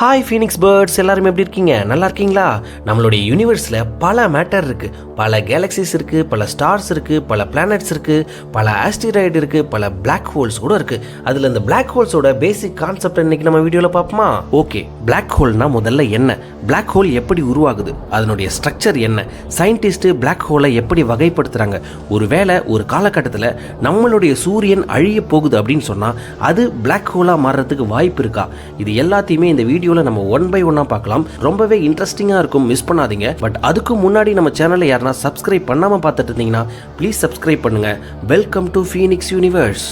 Hi Phoenix birds எல்லாரும் எப்படி இருக்கீங்க? நல்லா இருக்கீங்களா? நம்மளுடைய யூனிவர்ஸில் பல மேட்டர் இருக்கு. பல கேலக்சிஸ் இருக்கு பல ஸ்டார்ஸ் இருக்கு பல பிளானட்ஸ் இருக்கு பல ஆஸ்டிராய்டு இருக்கு பல பிளாக் ஹோல்ஸ் கூட இருக்கு. அதில் இந்த பிளாக் ஹோல்ஸோட பேசிக் கான்செப்ட் இன்னைக்கு நம்ம வீடியோவில் பார்ப்போமா? ஓகே பிளாக் ஹோல்னா முதல்ல என்ன? பிளாக் ஹோல் எப்படி உருவாகுது? அதனுடைய ஸ்ட்ரக்சர் என்ன? சயின்டிஸ்ட் பிளாக் ஹோலை எப்படி வகைப்படுத்துறாங்க? ஒருவேளை ஒரு காலகட்டத்தில் நம்மளுடைய சூரியன் அழிய போகுது அப்படின்னு சொன்னால் அது பிளாக் ஹோலாக மாறுறதுக்கு வாய்ப்பு இருக்கா? இது எல்லாத்தையுமே இந்த வீடியோ வீடியோவில் நம்ம ஒன் பை ஒன்னாக பார்க்கலாம். ரொம்பவே இன்ட்ரெஸ்டிங்காக இருக்கும். மிஸ் பண்ணாதீங்க. பட் அதுக்கு முன்னாடி நம்ம சேனலை யாருன்னா சப்ஸ்கிரைப் பண்ணாமல் பார்த்துட்டு இருந்தீங்கன்னா ப்ளீஸ் சப்ஸ்கிரைப் பண்ணுங்க. வெல்கம் டு ஃபீனிக்ஸ் யூனிவர்ஸ்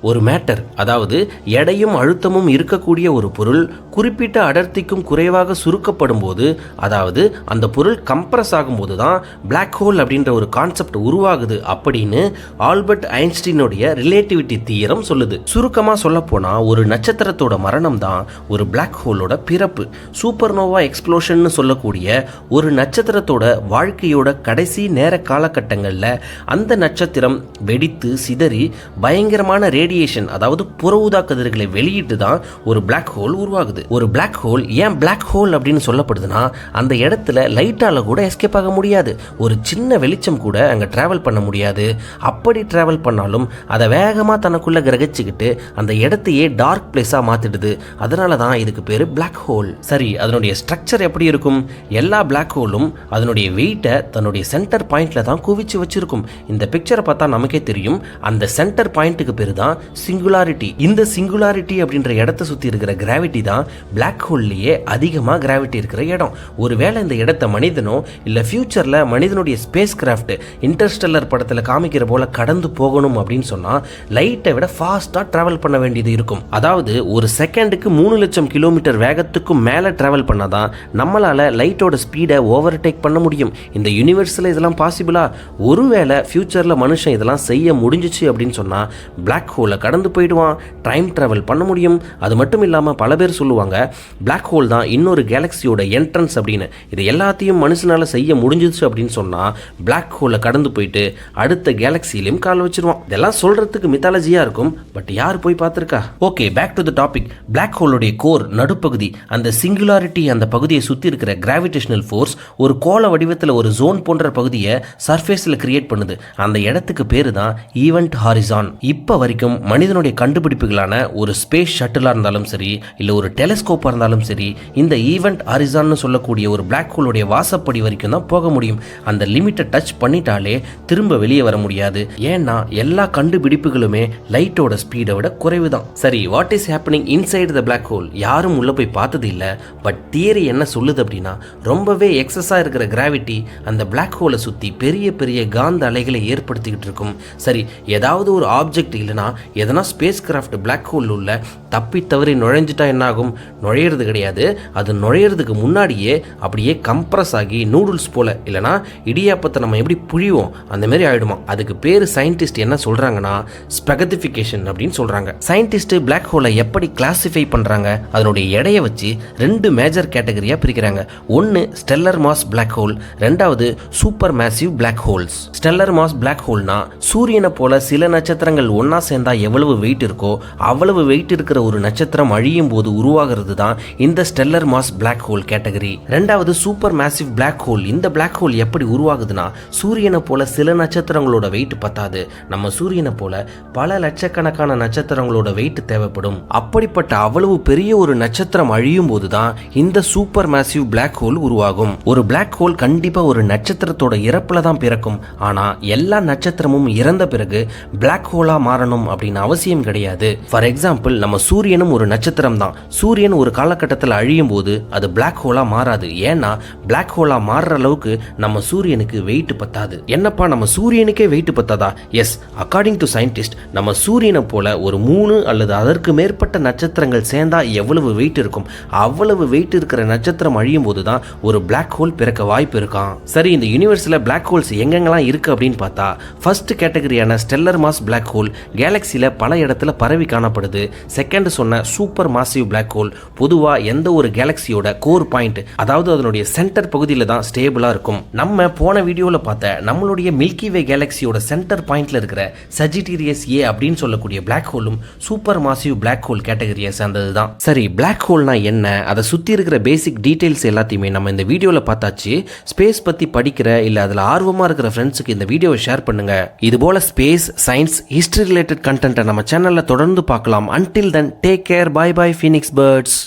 ஒரு மேட்டர் அதாவது எடையும் அழுத்தமும் இருக்கக்கூடிய ஒரு பொருள் குறிப்பிட்ட அடர்த்திக்கும் குறைவாக சுருக்கப்படும் போது அதாவது அந்த பொருள் கம்ப்ரஸ் ஆகும்போது தான் பிளாக் ஹோல் அப்படின்ற ஒரு கான்செப்ட் உருவாகுது அப்படின்னு ஆல்பர்ட் ஐன்ஸ்டீனுடைய ரிலேட்டிவிட்டி தீரம் சொல்லுது. சுருக்கமாக சொல்ல ஒரு நட்சத்திரத்தோட மரணம் தான் ஒரு பிளாக் ஹோலோட பிறப்பு. சூப்பர்னோவா எக்ஸ்ப்ளோஷன் சொல்லக்கூடிய ஒரு நட்சத்திரத்தோட வாழ்க்கையோட கடைசி நேர காலகட்டங்களில் அந்த நட்சத்திரம் வெடித்து சிதறி பயங்கரமான ரேடியேஷன் அதாவது புற ஊதா கதிர்களை வெளியிட்டு தான் ஒரு பிளாக் ஹோல் உருவாகுது. ஒரு பிளாக் ஹோல் ஏன் பிளாக் ஹோல் அப்படின்னு சொல்லப்படுதுன்னா அந்த இடத்துல லைட்டால கூட எஸ்கேப் ஆக முடியாது. ஒரு சின்ன வெளிச்சம் கூட அங்கே டிராவல் பண்ண முடியாது. அப்படி டிராவல் பண்ணாலும் அதை வேகமாக தனக்குள்ள கிரகிச்சுக்கிட்டு அந்த இடத்தையே டார்க் பிளேஸாக மாத்திடுது. அதனால தான் இதுக்கு பேர் பிளாக் ஹோல் சரி அதனுடைய ஸ்ட்ரக்சர் எப்படி இருக்கும்? எல்லா பிளாக் ஹோலும் அதனுடைய வெயிட்டை தன்னுடைய சென்டர் பாயிண்ட்ல தான் குவிச்சு வச்சிருக்கும். இந்த பிக்சரை பார்த்தா நமக்கே தெரியும். அந்த சென்டர் பாயிண்ட்டுக்கு பேர் தான் சிங்குலாரிட்டி இந்த சிங்குலாரிட்டி அப்படின்ற இடத்த சுற்றி இருக்கிற கிராவிட்டி தான் பிளாக் ஹோல்லையே அதிகமாக கிராவிட்டி இருக்கிற இடம். ஒருவேளை இந்த இடத்த மனிதனோ இல்லை ஃப்யூச்சரில் மனிதனுடைய ஸ்பேஸ் கிராஃப்ட் இன்டர்ஸ்டெல்லர் படத்தில் காமிக்கிற போல கடந்து போகணும் அப்படின்னு சொன்னால் லைட்டை விட ஃபாஸ்ட்டாக ட்ராவல் பண்ண வேண்டியது இருக்கும். அதாவது ஒரு செகண்டுக்கு மூணு லட்சம் கிலோமீட்டர் வேகத்துக்கும் மேலே ட்ராவல் பண்ணாதான் நம்மளால் லைட்டோட ஸ்பீடை ஓவர்டேக் பண்ண முடியும். இந்த யூனிவர்ஸில் இதெல்லாம் பாசிபிளா ஒருவேளை ஃப்யூச்சரில் மனுஷன் இதெல்லாம் செய்ய முடிஞ்சிச்சு அப்படின்னு சொன்னால் பிளாக் ஹோல் கடந்து போயிடுவான். டைம் ட்ராவல் பண்ண முடியும். அது மட்டும் இல்லாமல் பல பேர் சொல்லுவாங்க பிளாக் ஹோல் தான் இன்னொரு கேலக்சியோட என்ட்ரன்ஸ் அப்படின்னு. இது எல்லாத்தையும் மனுஷனால் செய்ய முடிஞ்சிச்சு அப்படின்னு சொன்னால் பிளாக் ஹோலை கடந்து போயிட்டு அடுத்த கேலக்சிலையும் கால் வச்சிருவான். இதெல்லாம் சொல்கிறதுக்கு மித்தாலஜியாக இருக்கும். பட் யார் போய் பார்த்துருக்கா? Okay back to the topic black ஹோலுடைய core நடுப்பகுதி அந்த சிங்குலாரிட்டி அந்த பகுதியை சுற்றி இருக்கிற கிராவிடேஷனல் ஃபோர்ஸ் ஒரு கோள வடிவத்தில் ஒரு ஜோன் போன்ற பகுதியை சர்ஃபேஸில் கிரியேட் பண்ணுது. அந்த இடத்துக்கு பேர் தான் ஈவெண்ட் ஹாரிசான் இப்போ வரைக்கும் மனிதனுடைய கண்டுபிடிப்புகளான ஒரு ஸ்பேஸ் ஷட்டிலாக இருந்தாலும் சரி இல்லை ஒரு டெலிஸ்கோப்பாக இருந்தாலும் சரி இந்த ஈவெண்ட் ஹாரிசான்னு சொல்லக்கூடிய ஒரு பிளாக் ஹோலுடைய வாசப்படி வரைக்கும் தான் போக முடியும். அந்த லிமிட்டை டச் பண்ணிட்டாலே திரும்ப வெளியே வர முடியாது. ஏன்னா எல்லா கண்டுபிடிப்புகளுமே லைட்டோட ஸ்பீடை விட குறைவு தான் சரி what is happening inside the black hole யாரும் உள்ளே போய் பார்த்தது இல்லை. பட் தியரி என்ன சொல்லுது அப்படின்னா ரொம்பவே எக்ஸஸாக இருக்கிற கிராவிட்டி அந்த பிளாக் ஹோலை சுற்றி பெரிய பெரிய காந்த அலைகளை ஏற்படுத்திக்கிட்டு இருக்கும். சரி ஏதாவது ஒரு ஆப்ஜெக்ட் இல்லைன்னா எதனா ஸ்பேஸ் கிராஃப்ட் பிளாக் ஹோல் உள்ள தப்பி தவறி நுழைஞ்சிட்டா என்னாகும்? நுழையிறது கிடையாது. அது நுழையிறதுக்கு முன்னாடியே அப்படியே கம்ப்ரஸ் ஆகி நூடுல்ஸ் போல. இல்லைனா இடியாப்பத்தை நம்ம எப்படி புழிவோம்? அந்த மாதிரி ஆகிடுமா அதுக்கு பேர் சயின்டிஸ்ட் என்ன சொல்கிறாங்கன்னா ஸ்பெகதிஃபிகேஷன் அப்படின்னு சொல்கிறாங்க சயின்டிஸ்ட் பிளாக் ஹோலை எப்படி கிளாஸிஃபை பண்ணுறாங்க அதனுடைய எடையை வச்சு ரெண்டு மேஜர் கேட்டகரியாக பிரிக்கிறாங்க. ஒன்று ஸ்டெல்லர் மாஸ் பிளாக் ஹோல் ரெண்டாவது super massive black holes stellar mass black ஹோல்னா சூரியனை போல சில நட்சத்திரங்கள் ஒன்றா சேர்ந்தா எவ்வளவு வெயிட் இருக்கோ அவ்வளவு வெயிட் இருக்கிற ஒரு நட்சத்திரம் அழியும் போது உருவாகிறது தான் இந்த stellar mass black hole category ரெண்டாவது சூப்பர் மேசிவ் பிளாக் ஹோல் இந்த பிளாக் ஹோல் எப்படி உருவாகுதுன்னா சூரியனை போல சில நட்சத்திரங்களோட வெயிட் பத்தாது. நம்ம சூரியனை போல பல லட்சக்கணக்கான நட்சத்திரங்களோட வெயிட் தேவைப்படும். அப்படிப்பட்ட அவ்வளவு பெரிய ஒரு நட்சத்திரம் அழியும் போது தான் இந்த சூப்பர் மேசிவ் பிளாக் ஹோல் உருவாகும். ஒரு பிளாக் ஹோல் கண்டிப்பா ஒரு நட்சத்திரத்தோட இறப்புல தான் பிறக்கும். ஆனா எல்லா நட்சத்திரமும் இறந்த பிறகு பிளாக் ஹோலா மாறணும் அப்படின்னு அவசியம் கிடையாது. ஃபார் எக்ஸாம்பிள் நம்ம சூரியனும் ஒரு நட்சத்திரம் தான் சூரியன் ஒரு காலகட்டத்தில் அழியும் போது அது பிளாக் ஹோலா மாறாது. ஏன்னா பிளாக் ஹோலா மாறுற அளவுக்கு நம்ம சூரியனுக்கு வெயிட் பத்தாது. என்னப்பா நம்ம சூரியனுக்கே வெயிட் பத்தாதா? எஸ் அக்கார்டிங் டு சயின்டிஸ்ட் நம்ம சூரியனை போல ஒரு மூணு அல்லது அதற்கு மேற்பட்ட நட்சத்திரங்கள் சேர்ந்தா எவ்வளவு வெயிட் இருக்கும்? அவ்வளவு வெயிட் இருக்கிற நட்சத்திரம் அழியும் போது தான் ஒரு பிளாக் ஹோல் பிறக்க வாய்ப்பு இருக்கான் சரி இந்த யூனிவர்ஸில் பிளாக் ஹோல்ஸ் எங்கெங்கெல்லாம் இருக்கு அப்படின்னு பார்த்தா first கேட்டகரியான stellar mass black hole galaxy கேலக்சியில் பல இடத்துல பரவி காணப்படுது. செகண்ட் சொன்ன சூப்பர் மாசிவ் பிளாக் ஹோல் பொதுவாக எந்த ஒரு கேலக்சியோட கோர் பாயிண்ட் அதாவது அதனுடைய சென்டர் பகுதியில் தான் ஸ்டேபிளாக இருக்கும். நம்ம போன வீடியோவில் பார்த்த நம்மளுடைய மில்கி வே கேலக்சியோட சென்டர் பாயிண்ட்ல இருக்கிற சஜிடீரியஸ் ஏ அப்படின்னு சொல்லக்கூடிய பிளாக் ஹோலும் சூப்பர் மாசிவ் பிளாக் ஹோல் கேட்டகரியை சேர்ந்தது தான். சரி பிளாக் ஹோல்னா என்ன? அதை சுற்றி இருக்கிற பேசிக் டீடைல்ஸ் எல்லாத்தையுமே நம்ம இந்த வீடியோவில் பார்த்தாச்சு. ஸ்பேஸ் பற்றி படிக்கிற இல்லை அதில் ஆர்வமாக இருக்கிற ஃப்ரெண்ட்ஸுக்கு இந்த வீடியோவை ஷேர் பண்ணுங்க. இது போல ஸ்பேஸ் சயின்ஸ் ஹிஸ்ட்ரி ரிலேட்டட் கண்டென்ட்டை நம்ம சேனலில் தொடர்ந்து பார்க்கலாம். Until then take care bye bye Phoenix Birds